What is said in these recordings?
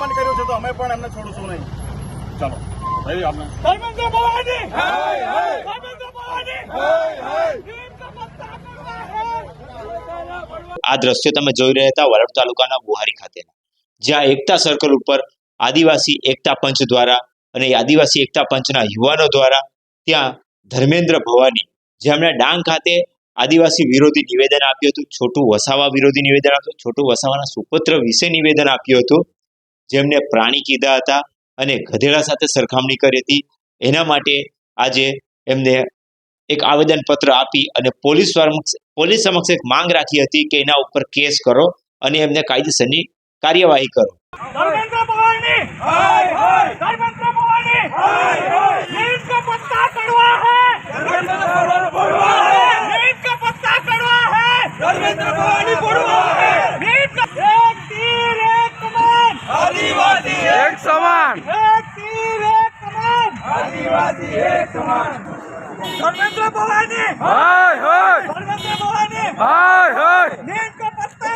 અપમાન કર્યું છે તો અમે પણ એમને છોડશું નહીં. ચાલો આ દ્રશ્યો તમે જોઈ રહ્યા હતા વરાડ તાલુકાના બુહારી ખાતેના જ્યાં એકતા સર્કલ ઉપર આદિવાસી એકતા પંચ દ્વારા અને આદિવાસી એકતા પંચના યુવાનો દ્વારા ત્યાં ધર્મેન્દ્ર ભવાની જેમણે ડાંગ ખાતે આદિવાસી વિરોધી નિવેદન આપ્યું હતું છોટું વસાવા વિરોધી નિવેદન આપ્યું છોટું વસાવાના સુપુત્ર વિશે નિવેદન આપ્યું હતું. જેમને પ્રાણી કીધા હતા અને ગધેડા સાથે સરખામણી કરી હતી. એના માટે આજે એમને એક આવેદનપત્ર આપી અને પોલીસ પોલીસ સમક્ષ એક માંગ રાખી હતી કે એના ઉપર કેસ કરો અને એમને કાયદેસરની કાર્યવાહી કરો. ધર્મેન્દ્ર हाय हाय धर्मेंद्र पवानी हाय हाय नीम का पत्ता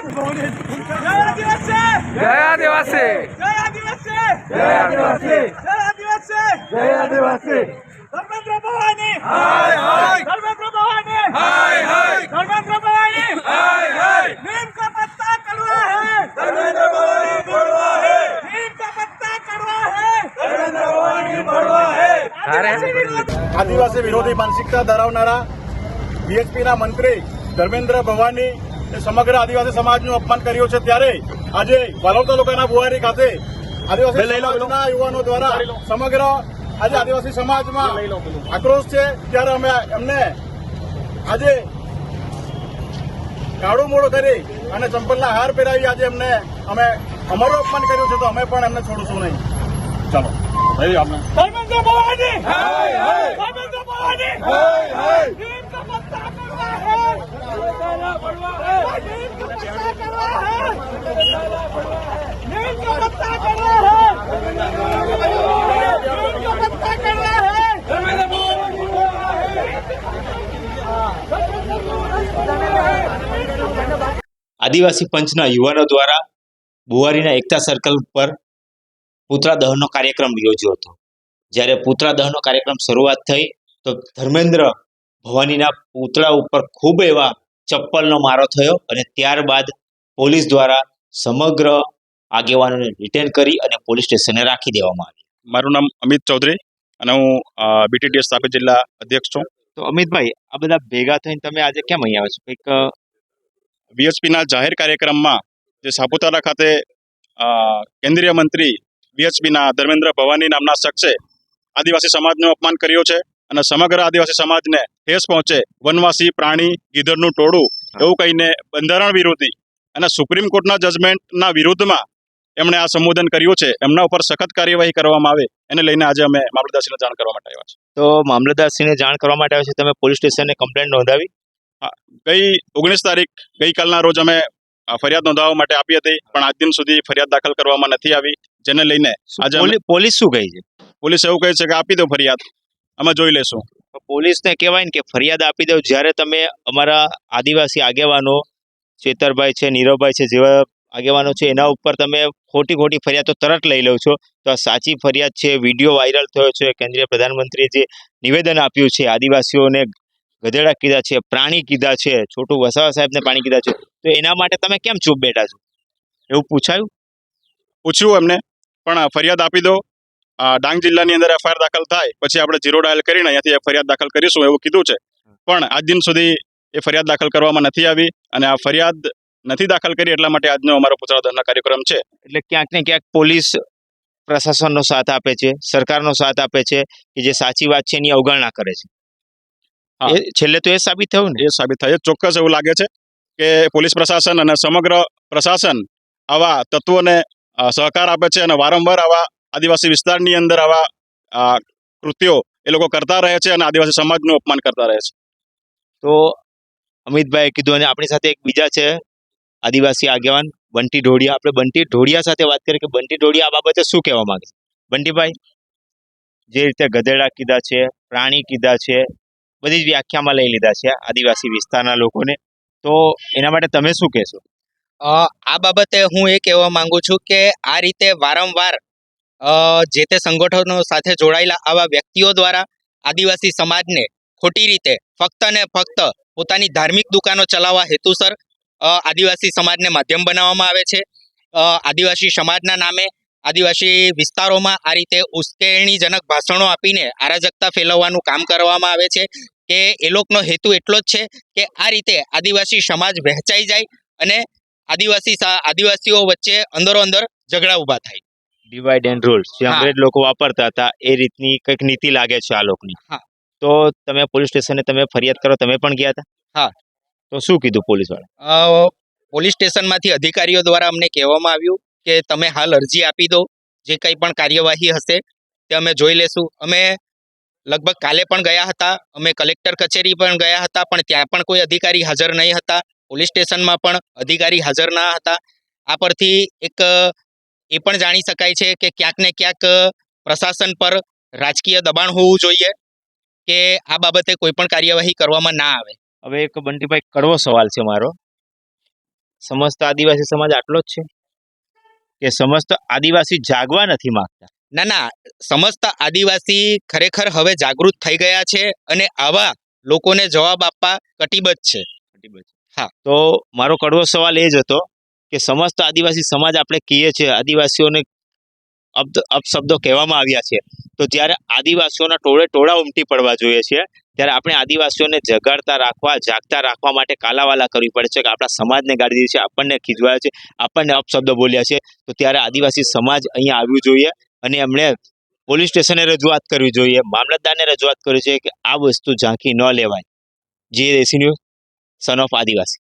जय आदिवासी જય આદિવાસી जय आदिवासी જય આદિવાસી जय आदिवासी જય આદિવાસી धर्मेंद्र भवानी हाय हाय धर्मेंद्र भवानी हाय हाय धर्मेंद्र भवानी हाय हाय नीम का पत्ता कड़वा है धर्मेंद्र भवानी कड़वा है नीम का पत्ता कड़वा है धर्मेंद्र भवानी कड़वा है आदिवासी विरोधी આદિવાસી વિરોધી માનસિકતા ધરાવનારા બીએસપીના મંત્રી ધર્મેન્દ્ર ભવાની સમગ્ર આદિવાસી સમાજનું અપમાન કર્યું છે ત્યારે આજે વાલોડ તાલુકાના બુહારી ખાતે આદિવાસી યુવાનો દ્વારા સમગ્ર આજે આદિવાસી સમાજમાં આક્રોશ છે ત્યારે અમે એમને આજે કાળો મોડો કરી અને ચંપલના હાર પહેરાવી આજે એમને અમે અમારું અપમાન કર્યું છે તો અમે પણ એમને છોડશું નહીં. ચાલો. ધર્મેન્દ્ર ભવાની! હાય ભવાની! આદિવાસી પંચના યુવાનો દ્વારા બુવારીના એકતા સર્કલ પર પુતળા દહનનો કાર્યક્રમ યોજ્યો હતો. જ્યારે પુતળા દહનનો કાર્યક્રમ શરૂઆત થઈ તો ધર્મેન્દ્ર ભવાનીના પુતળા ઉપર ખૂબ એવા ચપ્પલનો મારો થયો અને ત્યારબાદ પોલીસ દ્વારા સમગ્ર આગેવાનોને રિટેન કરી અને પોલીસ સ્ટેશને રાખી દેવામાં આવી. મારું નામ અમિત ચૌધરી અને હું બીટીડીએસ તાપી જિલ્લા અધ્યક્ષ છું. તો અમિતભાઈ આ બધા ભેગા થઈને તમે આજે કેમ અહીંયા આવ્યા છો? કંઈક વીએચપીના જાહેર કાર્યક્રમમાં જે સાપુતારા ખાતે કેન્દ્રીય મંત્રી વીએચપીના ધર્મેન્દ્ર ભવાની નામના શખ્સે આદિવાસી સમાજનું અપમાન કર્યું છે. અને સમગ્ર આદિવાસી સમાજને ઠેસ પહોંચે વનવાસી પ્રાણી ગીધરનું ટોળું એવું કહીને બંધારણ વિરોધી અને સુપ્રીમ કોર્ટના જજમેન્ટના વિરુદ્ધમાં એમણે આ સંબોધન કર્યું છે. એમના ઉપર સખત કાર્યવાહી કરવામાં આવે એને લઈને આજે અમે મામલતદારશ્રીને જાણ કરવા માટે આવ્યા છે તો મામલતદારશ્રીને જાણ કરવા માટે આવ્યા છે. તમે પોલીસ સ્ટેશનને કમ્પ્લેન્ટ નોંધાવી? ગઈ ઓગણીસ તારીખ ગઈકાલના રોજ અમે ફરિયાદ નોંધાવવા માટે આપી હતી પણ આજ દિન સુધી ફરિયાદ દાખલ કરવામાં નથી આવી જેને લઈને આજે પોલીસ શું કહે છે? પોલીસ એવું કહે છે કે આપી દો ફરિયાદ. અમે જોઈ લેશું. પોલીસને કહેવાય ને કે ફરિયાદ આપી દો જ્યારે તમે અમારા આદિવાસી આગેવાનો ચેતરભાઈ છે નીરવભાઈ છે જેવા આગેવાનો છે એના ઉપર તમે ખોટી ખોટી ફરિયાદ તો તરત લઈ લો છો. તો આ સાચી ફરિયાદ છે વીડિયો વાયરલ થયો છે કેન્દ્રીય પ્રધાનમંત્રીએ જે નિવેદન આપ્યું છે આદિવાસીઓને ગધેડા કીધા છે પ્રાણી કીધા છે છોટું વસાવા સાહેબને પાણી કીધા છે તો એના માટે તમે કેમ ચૂપ બેઠા છો? એવું પૂછાયું? પૂછ્યું એમને પણ ફરિયાદ આપી દો. ડાંગ જિલ્લાની અંદર એફઆઈઆર દાખલ થાય પછી આપણે જીરો ડાયલ કરીને અહીંયાથી ફરિયાદ દાખલ કરીશું એવું કીધું છે. પણ આજ દિન સુધી એ ફરિયાદ દાખલ કરવામાં નથી આવી અને આ ફરિયાદ નથી દાખલ કરી એટલા માટે આજનો અમારો પુતળા દહનના કાર્યક્રમ છે. એટલે ક્યાંક ને ક્યાંક પોલીસ પ્રશાસનનો સાથ આપે છે સરકારનો સાથ આપે છે કે જે સાચી વાત છે એની અવગણના કરે છે. છેલ્લે તો એ સાબિત થયું ને? એ સાબિત થાય ચોક્કસ એવું લાગે છે કે પોલીસ પ્રશાસન અને સમગ્ર પ્રશાસન આવા તત્વોને સહકાર આપે છે અને વારંવાર આવા આદિવાસી વિસ્તારની અંદર આવા કૃત્યો એ લોકો કરતા રહે છે અને આદિવાસી સમાજનું અપમાન કરતા રહે છે. તો અમિતભાઈ કીધું અને આપણી સાથે એક બીજા છે આદિવાસી આગેવાન બંટી ઢોડિયા આપણે બંટી ઢોડિયા સાથે વાત કરીએ કે બંટી ઢોડિયા આ બાબતે શું કહેવા માંગે છે? બંટીભાઈ જે રીતે ગધેડા કીધા છે પ્રાણી કીધા છે બધી જ વ્યાખ્યામાં લઈ લીધા છે આદિવાસી વિસ્તારના લોકોને. તો એના માટે તમે શું કહેશો? આ બાબતે હું એ કહેવા માંગુ છું કે આ રીતે વારંવાર જે તે સંગઠનો સાથે જોડાયેલા આવા વ્યક્તિઓ દ્વારા આદિવાસી સમાજને ખોટી રીતે ફક્ત ને ફક્ત પોતાની ધાર્મિક દુકાનો ચલાવવા હેતુસર આદિવાસી સમાજને માધ્યમ બનાવવામાં આવે છે. આદિવાસી સમાજના નામે આદિવાસી વિસ્તારોમાં આ રીતે ઉશ્કેરણીજનક ભાષણો આપીને અરાજકતા ફેલાવવાનું કામ કરવામાં આવે છે કે એ લોકોનો હેતુ એટલો જ છે કે આ રીતે આદિવાસી સમાજ વહેંચાઈ જાય અને આદિવાસી આદિવાસીઓ વચ્ચે અંદરો અંદર ઝઘડા ઊભા થાય. ડિવાઈડ એન્ડ રૂલ જે અંગ્રેજ લોકો વાપરતા હતા એ રીતની કંઈક નીતિ લાગે છે આ લોકોની. હા. તો તમે પોલીસ સ્ટેશને તમે ફરિયાદ કરો તમે પણ ગયા હતા? હા. તો શું કીધું પોલીસવાળા પોલીસ સ્ટેશનમાંથી અધિકારીઓ દ્વારા અમને કહેવામાં આવ્યું કે તમે હાલ અરજી આપી દો જે કંઈ પણ કાર્યવાહી હશે તે અમે જોઈ લેશું. અમે લગભગ કાલે પણ ગયા હતા અમે કલેક્ટર કચેરી પણ ગયા હતા પણ ત્યાં પણ કોઈ અધિકારી હાજર નહીં હતા. પોલીસ સ્ટેશનમાં પણ અધિકારી હાજર ના હતા. આ પરથી એક એ પણ જાણી શકાય છે કે ક્યાંક ને ક્યાંક પ્રશાસન પર રાજકીય દબાણ હોવું જોઈએ કે આ બાબતે કોઈ પણ કાર્યવાહી કરવામાં ના આવે. હવે એક બંટીભાઈ કડવો સવાલ છે મારો. સમસ્ત આદિવાસી સમાજ આટલો જ છે? કે સમસ્ત આદિવાસી જાગવા નથી માંગતા? ના ના સમસ્ત આદિવાસી ખરેખર હવે જાગૃત થઈ ગયા છે અને આવા લોકોને જવાબ આપવા કટિબદ્ધ છે. હા. તો મારો કડવો સવાલ એ જ હતો કે સમસ્ત આદિવાસી સમાજ આપણે કહીએ છીએ, આદિવાસીઓને અપશબ્દો કહેવામાં આવ્યા છે. તો જ્યારે આદિવાસીઓના ટોળે ટોળા ઉમટી પડવા જોઈએ છે, ત્યારે આપણે આદિવાસીઓને જગાડતા રાખવા, જાગતા રાખવા માટે કાલાવાલા કરવી પડે છે કે આપણા સમાજને ગાડી દીધી છે, આપણને ખીજવાયા છે, આપણને અપશબ્દો બોલ્યા છે. તો ત્યારે આદિવાસી સમાજ અહીંયા આવવું જોઈએ અને એમણે પોલીસ સ્ટેશને રજૂઆત કરવી જોઈએ, મામલતદારને રજૂઆત કરવી જોઈએ કે આ વસ્તુ ઝાંખી ન લેવાય. જે દેશી સન ઓફ આદિવાસી.